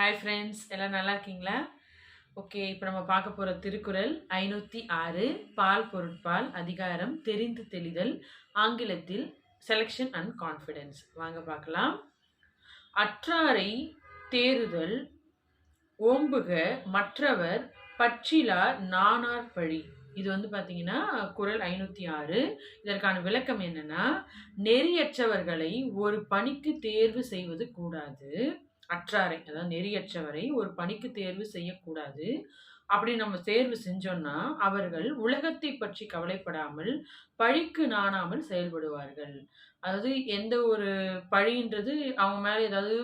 Hi friends எல்லாம் நல்லா இருக்கீங்களா? ஓகே இப்போ நம்ம பார்க்க போகிற திருக்குறள் ஐநூற்றி ஆறு பால் பொருட்பால் அதிகாரம் தெரிந்து தெளிதல் ஆங்கிலத்தில் செலெக்ஷன் அண்ட் கான்ஃபிடென்ஸ் வாங்க பார்க்கலாம். அற்றாரை தேறுதல் ஓம்புக மற்றவர் பற்றிலா நானார் பழி. இது வந்து பார்த்தீங்கன்னா குரல் ஐநூற்றி ஆறு. இதற்கான விளக்கம் என்னன்னா நெறியற்றவர்களை ஒரு பணிக்கு தேர்வு செய்வது கூடாது. அற்றாரை அதாவது நெறியற்றவரை ஒரு பணிக்கு தேர்வு செய்யக்கூடாது. அப்படி நம்ம தேர்வு செஞ்சோம்னா அவர்கள் உலகத்தை பற்றி கவலைப்படாமல் பழிக்கு நாணாமல் செயல்படுவார்கள். அதாவது எந்த ஒரு பழின்றது அவங்க மேலே ஏதாவது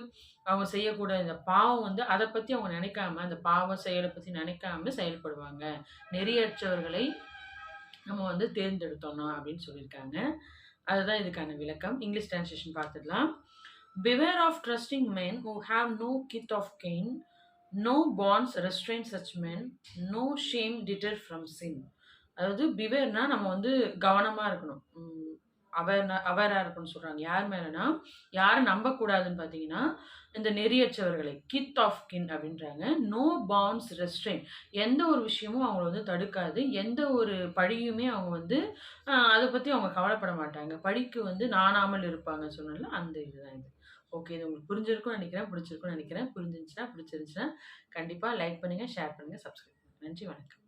அவங்க செய்யக்கூடாது இந்த பாவம் வந்து அதை பற்றி அவங்க நினைக்காம அந்த பாவ செயலை பற்றி நினைக்காம செயல்படுவாங்க. நெறியற்றவர்களை நம்ம வந்து தேர்ந்தெடுத்தோம்னா அப்படின்னு சொல்லியிருக்காங்க. அதுதான் இதுக்கான விளக்கம். இங்கிலீஷ் டிரான்ஸ்லேஷன் பார்த்துடலாம். Beware of trusting men who have no kith of gain no bonds restrain such men no shame deter from sin அதாவது பிவேர்னா நம்ம வந்து கவனமாக இருக்கணும். அவேர்னா அவேராக இருக்கணும்னு சொல்கிறாங்க யார் மேலனா? யாரை நம்பக்கூடாதுன்னு பார்த்தீங்கன்னா இந்த நெறியற்றவர்களை கித் ஆஃப் கின் அப்படின்றாங்க. நோ பாண்ட்ஸ் ரெஸ்ட்ரெயின் எந்த ஒரு விஷயமும் அவங்கள வந்து தடுக்காது. எந்த ஒரு பழியுமே அவங்க வந்து அதை பற்றி அவங்க கவலைப்பட மாட்டாங்க. படிக்கு வந்து நாணாமல் இருப்பாங்க சொன்னால அந்த இதுதான் இது. ஓகே இது உங்களுக்கு புரிஞ்சிருக்கும்னு நினைக்கிறேன் பிடிச்சிருக்கும்னு நினைக்கிறேன். புரிஞ்சிருந்துச்சுன்னா பிடிச்சிருந்துச்சுன்னா கண்டிப்பாக லைக் பண்ணுங்கள் ஷேர் பண்ணுங்கள் சப்ஸ்கிரைப் பண்ணுங்கள் நன்றி வணக்கம்.